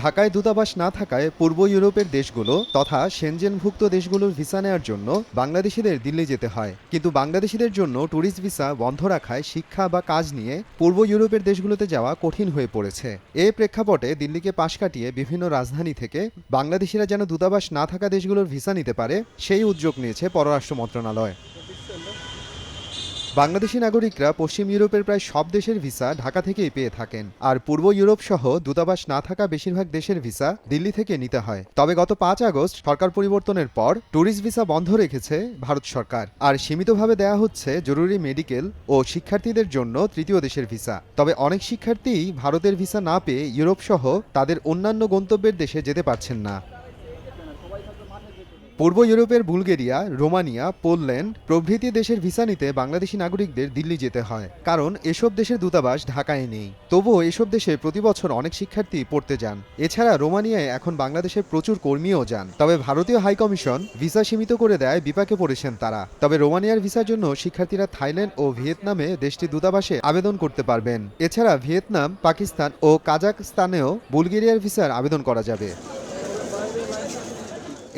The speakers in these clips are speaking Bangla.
ঢাকায় দূতাবাস না থাকায় পূর্ব ইউরোপের দেশগুলো তথা সেনজেনভুক্ত দেশগুলোর ভিসা নেওয়ার জন্য বাংলাদেশিদের দিল্লি যেতে হয়। কিন্তু বাংলাদেশিদের জন্য ট্যুরিস্ট ভিসা বন্ধ রাখায় শিক্ষা বা কাজ নিয়ে পূর্ব ইউরোপের দেশগুলোতে যাওয়া কঠিন হয়ে পড়েছে। এ প্রেক্ষাপটে দিল্লিকে পাশ কাটিয়ে বিভিন্ন রাজধানী থেকে বাংলাদেশিরা যেন দূতাবাস না থাকা দেশগুলোর ভিসা নিতে পারে, সেই উদ্যোগ নিয়েছে পররাষ্ট্র মন্ত্রণালয়। বাংলাদেশি নাগরিকরা পশ্চিম ইউরোপের প্রায় সব দেশের ভিসা ঢাকা থেকেই পেয়ে থাকেন। আর পূর্ব ইউরোপ সহ দূতাবাস না থাকা বেশিরভাগ দেশের ভিসা দিল্লি থেকে নিতে হয়। তবে গত পাঁচ আগস্ট সরকার পরিবর্তনের পর ট্যুরিস্ট ভিসা বন্ধ রেখেছে ভারত সরকার। আর সীমিতভাবে দেয়া হচ্ছে জরুরি মেডিকেল ও শিক্ষার্থীদের জন্য তৃতীয় দেশের ভিসা। তবে অনেক শিক্ষার্থীই ভারতের ভিসা না পেয়ে ইউরোপ সহ তাদের অন্যান্য গন্তব্যের দেশে যেতে পারছেন না। পূর্ব ইউরোপের বুলগেরিয়া, রোমানিয়া, পোল্যান্ড প্রভৃতি দেশের ভিসা নিতে বাংলাদেশি নাগরিকদের দিল্লি যেতে হয়। কারণ এসব দেশের দূতাবাস ঢাকায় নেই। তবুও এসব দেশে প্রতি বছর অনেক শিক্ষার্থী পড়তে যান। এছাড়া রোমানিয়ায় এখন বাংলাদেশের প্রচুর কর্মীও যান। তবে ভারতীয় হাইকমিশন ভিসা সীমিত করে দেয় বিপাকে পড়েছেন তারা। তবে রোমানিয়ার ভিসার জন্য শিক্ষার্থীরা থাইল্যান্ড ও ভিয়েতনামে দেশটি দূতাবাসে আবেদন করতে পারবেন। এছাড়া ভিয়েতনাম, পাকিস্তান ও কাজাকস্তানেও বুলগেরিয়ার ভিসার আবেদন করা যাবে।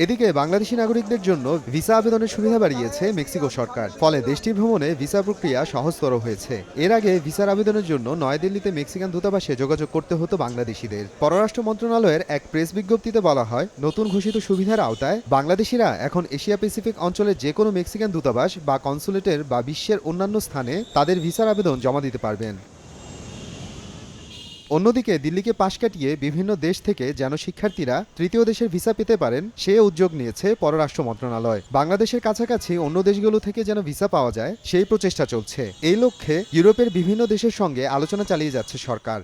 এদিকে বাংলাদেশি নাগরিকদের জন্য ভিসা আবেদনের সুবিধা বাড়িয়েছে মেক্সিকো সরকার। ফলে দেশটি ভ্রমণে ভিসা প্রক্রিয়া সহজতর হয়েছে। এর আগে ভিসার আবেদনের জন্য নয়াদিল্লিতে মেক্সিকান দূতাবাসে যোগাযোগ করতে হতো বাংলাদেশিদের। পররাষ্ট্র মন্ত্রণালয়ের এক প্রেস বিজ্ঞপ্তিতে বলা হয়, নতুন ঘোষিত সুবিধার আওতায় বাংলাদেশিরা এখন এশিয়া প্যাসিফিক অঞ্চলের যে কোনো মেক্সিকান দূতাবাস বা কনসুলেটের বা বিশ্বের অন্যান্য স্থানে তাদের ভিসার আবেদন জমা দিতে পারবেন। অন্যদিকে দিল্লিকে পাশ কাটিয়ে বিভিন্ন দেশ থেকে যেন শিক্ষার্থীরা তৃতীয় দেশের ভিসা পেতে পারেন, সে উদ্যোগ নিয়েছে পররাষ্ট্র মন্ত্রণালয়। বাংলাদেশের কাছাকাছি অন্য দেশগুলো থেকে যেন ভিসা পাওয়া যায়, সেই প্রচেষ্টা চলছে। এই লক্ষ্যে ইউরোপের বিভিন্ন দেশের সঙ্গে আলোচনা চালিয়ে যাচ্ছে সরকার।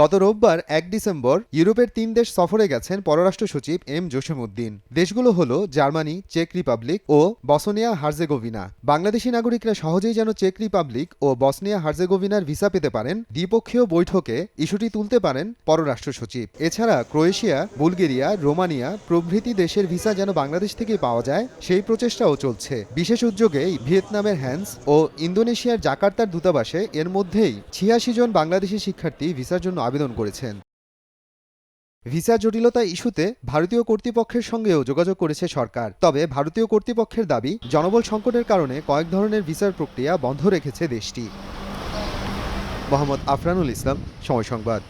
গত রোববার এক ডিসেম্বর ইউরোপের তিন দেশ সফরে গেছেন পররাষ্ট্র সচিব এম জসিমউদ্দিন। দেশগুলো হল জার্মানি, চেক রিপাবলিক ও বসনিয়া হার্জেগোভিনা। বাংলাদেশি নাগরিকরা সহজেই যেন চেক রিপাবলিক ও বসনিয়া হার্জেগোভিনার ভিসা পেতে পারেন, দ্বিপক্ষীয় বৈঠকে ইস্যুটি তুলতে পারেন পররাষ্ট্র সচিব। এছাড়া ক্রোয়েশিয়া, বুলগেরিয়া, রোমানিয়া প্রভৃতি দেশের ভিসা যেন বাংলাদেশ থেকে পাওয়া যায়, সেই প্রচেষ্টাও চলছে। বিশেষ উদ্যোগে ভিয়েতনামের হ্যান্স ও ইন্দোনেশিয়ার জাকার্তার দূতাবাসে এর মধ্যেই ছিয়াশি জন বাংলাদেশি শিক্ষার্থী ভিসার জন্য আবেদন করেছেন। ভিসা জটিলতা ইস্যুতে ভারতীয় কর্তৃপক্ষের সঙ্গেও যোগাযোগ করেছে সরকার। তবে ভারতীয় কর্তৃপক্ষের দাবি, জনবল সংকটের কারণে কয়েক ধরনের ভিসার প্রক্রিয়া বন্ধ রেখেছে দেশটি। মোহাম্মদ আফরানুল ইসলাম, সময় সংবাদ।